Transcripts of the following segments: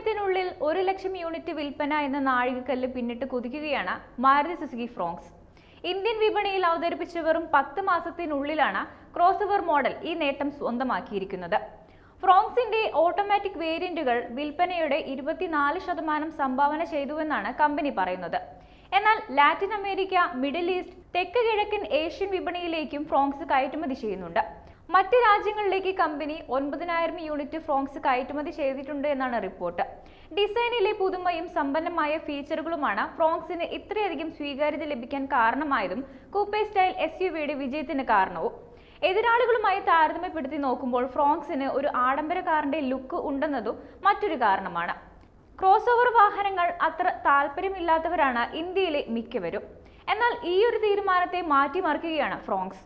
സമയത്തിനുള്ളിൽ ഒരു ലക്ഷം യൂണിറ്റ് വിൽപ്പന എന്ന നാഴികക്കല്ല് പിന്നിട്ട് കുതിക്കുകയാണ് മാരുതി സുസുക്കി ഫ്രോങ്സ് ഇന്ത്യൻ വിപണിയിൽ അവതരിപ്പിച്ച വെറും പത്ത് മാസത്തിനുള്ളിലാണ് ക്രോസ് ഓവർ മോഡൽ ഈ നേട്ടം സ്വന്തമാക്കിയിരിക്കുന്നത്. ഫ്രോങ്സിന്റെ ഓട്ടോമാറ്റിക് വേരിയന്റുകൾ വിൽപ്പനയുടെ ഇരുപത്തിനാല് ശതമാനം സംഭാവന ചെയ്തുവെന്നാണ് കമ്പനി പറയുന്നത്. എന്നാൽ ലാറ്റിൻ അമേരിക്ക മിഡിൽ ഈസ്റ്റ് തെക്ക് കിഴക്കൻ ഏഷ്യൻ വിപണിയിലേക്കും ഫ്രോങ്സ് കയറ്റുമതി ചെയ്യുന്നുണ്ട്. മറ്റ് രാജ്യങ്ങളിലേക്ക് കമ്പനി ഒൻപതിനായിരം യൂണിറ്റ് ഫ്രോങ്സ് കയറ്റുമതി ചെയ്തിട്ടുണ്ട് എന്നാണ് റിപ്പോർട്ട്. ഡിസൈനിലെ പുതുമയും സമ്പന്നമായ ഫീച്ചറുകളുമാണ് ഫ്രോങ്സിന് ഇത്രയധികം സ്വീകാര്യത ലഭിക്കാൻ കാരണമായതും കൂപ്പേ സ്റ്റൈൽ എസ് യു വിയുടെ വിജയത്തിന് കാരണവും. എതിരാളികളുമായി താരതമ്യപ്പെടുത്തി നോക്കുമ്പോൾ ഫ്രോങ്സിന് ഒരു ആഡംബര കാറിന്റെ ലുക്ക് ഉണ്ടെന്നതും മറ്റൊരു കാരണമാണ്. ക്രോസ് ഓവർ വാഹനങ്ങൾ അത്ര താല്പര്യമില്ലാത്തവരാണ് ഇന്ത്യയിലെ മിക്കവരും. എന്നാൽ ഈ ഒരു തീരുമാനത്തെ മാറ്റിമറിക്കുകയാണ് ഫ്രോങ്സ്.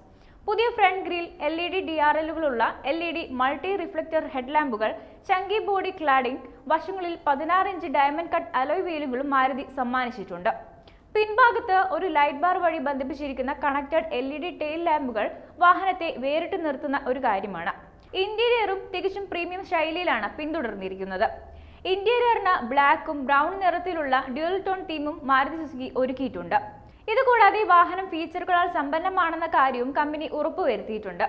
പുതിയ front grill L E D D R എല്ലുകളുള്ള L E D multi reflector ഹെഡ്ലാമ്പുകൾ chunky body cladding വശങ്ങളിൽ പതിനാറ് ഇഞ്ച് ഡയമണ്ട് കട്ട് അലോയ് വീലുകളും മാരുതി സമ്മാനിച്ചിട്ടുണ്ട്. പിൻഭാഗത്ത് ഒരു ലൈറ്റ് ബാർ വഴി ബന്ധിപ്പിച്ചിരിക്കുന്ന connected L E D tail ലാമ്പുകൾ വാഹനത്തെ വേറിട്ട് നിർത്തുന്ന ഒരു കാര്യമാണ്. ഇന്റീരിയറും തികച്ചും പ്രീമിയം ശൈലിയിലാണ് പിന്തുടർന്നിരിക്കുന്നത്. ഇന്റീരിയറിന് ബ്ലാക്കും ബ്രൗൺ നിറത്തിലുള്ള ഡ്യുവൽ ടോൺ തീമും മാരുതി സുസുക്കി ഒരുക്കിയിട്ടുണ്ട്. ഇതുകൂടാതെ വാഹനം ഫീച്ചറുകളാൽ സമ്പന്നമാണെന്ന കാര്യവും company ഉറപ്പുവരുത്തിയിട്ടുണ്ട്.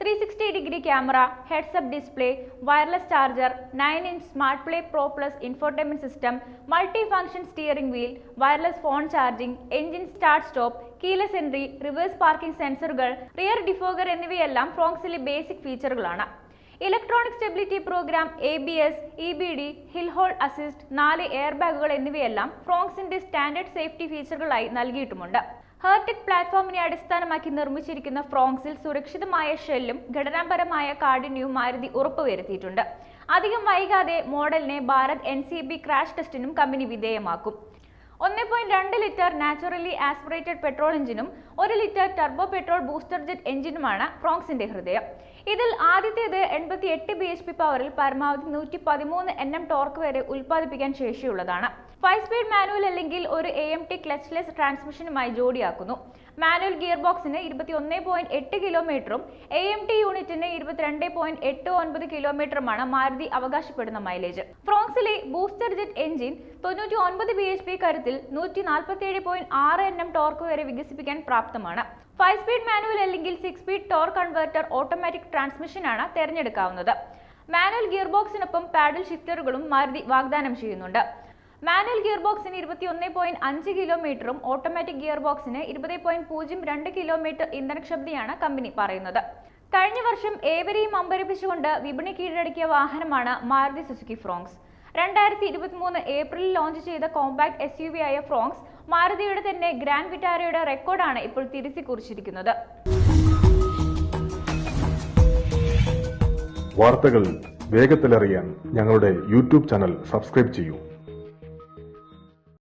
Three sixty degree camera heads up display wireless charger nine inch smart play pro plus infotainment system multi function steering wheel wireless phone charging engine start stop keyless entry reverse parking സെൻസറുകൾ rear defogger എന്നിവയെല്ലാം ഫ്രോങ്സിലെ basic ഫീച്ചറുകളാണ് electronic stability program A B S E B D hill hold assist നാല് air ബാഗുകൾ എന്നിവയെല്ലാം ഫ്രോങ്സിന്റെ standard safety ഫീച്ചറുകളായി നൽകിയിട്ടുമുണ്ട്. ഹെർടെക് പ്ലാറ്റ്ഫോമിനെ അടിസ്ഥാനമാക്കി നിർമ്മിച്ചിരിക്കുന്ന ഫ്രോങ്സിൽ സുരക്ഷിതമായ ഷെല്ലും ഘടനാപരമായ കാഠിന്യവും മാരുതി ഉറപ്പുവരുത്തിയിട്ടുണ്ട്. അധികം വൈകാതെ മോഡലിനെ Bharat N C B crash ടെസ്റ്റിനും company വിധേയമാക്കും. ഒന്ന് പോയിന്റ് രണ്ട് ലിറ്റർ നാച്ചുറലി ആസ്പിറേറ്റഡ് പെട്രോൾ എഞ്ചിനും ഒരു litre turbo petrol booster jet എഞ്ചിനുമാണ് ഫ്രോങ്സിന്റെ ഹൃദയം. ഇതിൽ ആദ്യത്തേത് എൺപത്തി എട്ട് ബി എച്ച് പി പവറിൽ പരമാവധി നൂറ്റി പതിമൂന്ന് എൻ എം ടോർക്ക് വരെ ഉൽപ്പാദിപ്പിക്കാൻ ശേഷിയുള്ളതാണ്. ഫൈവ് സ്പീഡ് മാനുവൽ അല്ലെങ്കിൽ ഒരു എ എം ടി ക്ലച്ച്ലെസ് ട്രാൻസ്മിഷനുമായി ജോഡിയാക്കുന്നു. മാനുവൽ ഗിയർ ബോക്സിന് ഇരുപത്തി ഒന്ന് പോയിന്റ് എട്ട് കിലോമീറ്ററും എ എം ടി യൂണിറ്റിന് ഇരുപത്തിരണ്ട് പോയിന്റ് എട്ട് ഒൻപത് കിലോമീറ്ററുമാണ് മാരുതി അവകാശപ്പെടുന്ന മൈലേജ്. ഫ്രോങ്സിലെ ബൂസ്റ്റർ ജെറ്റ് എഞ്ചിൻ തൊണ്ണൂറ്റി ഒൻപത് ബി എച്ച് പി കരുത്തിൽ നൂറ്റി നാൽപ്പത്തി ഏഴ് പോയിന്റ് ആറ് എൻ എം ടോർക്ക് വരെ വികസിപ്പിക്കാൻ പ്രാപ്തമാണ്. ഫൈവ് സ്പീഡ് മാനുവൽ അല്ലെങ്കിൽ six speed torque converter automatic ട്രാൻസ്മിഷനാണ് തിരഞ്ഞെടുക്കാവുന്നത്. മാനുവൽ ഗിയർ ബോക്സിനൊപ്പം പാഡൽ ഷിഫ്റ്ററുകളും മാരുതി വാഗ്ദാനം ചെയ്യുന്നുണ്ട്. മാനുവൽ ഗിയർ ബോക്സിന് ഇരുപത്തി ഒന്ന് പോയിന്റ് അഞ്ച് കിലോമീറ്ററും ഓട്ടോമാറ്റിക് ഗിയർ ബോക്സിന് ഇരുപത് പോയിന്റ് പൂജ്യം രണ്ട് കിലോമീറ്റർ ഇന്ധനക്ഷമതയാണ് കമ്പനി പറയുന്നത്. കഴിഞ്ഞ വർഷം ഏവരെയും അമ്പരപ്പിച്ചുകൊണ്ട് വിപണി കീഴടക്കിയ വാഹനമാണ് മാരുതി സുസുക്കി ഫ്രോങ്സ് രണ്ടായിരത്തി ഇരുപത്തിമൂന്ന് ഏപ്രിലിൽ ലോഞ്ച് ചെയ്ത കോമ്പാക്ട് എസ് യു വി ആയ ഫ്രോങ്സ് മാരുതിയുടെ തന്നെ ഗ്രാൻഡ് വിറ്റാരയുടെ റെക്കോർഡാണ് ഇപ്പോൾ തിരുത്തി കുറിച്ചിരിക്കുന്നത് വാർത്തകൾ വേഗത്തിലറിയാൻ ഞങ്ങളുടെ യൂട്യൂബ് ചാനൽ സബ്സ്ക്രൈബ് ചെയ്യൂ.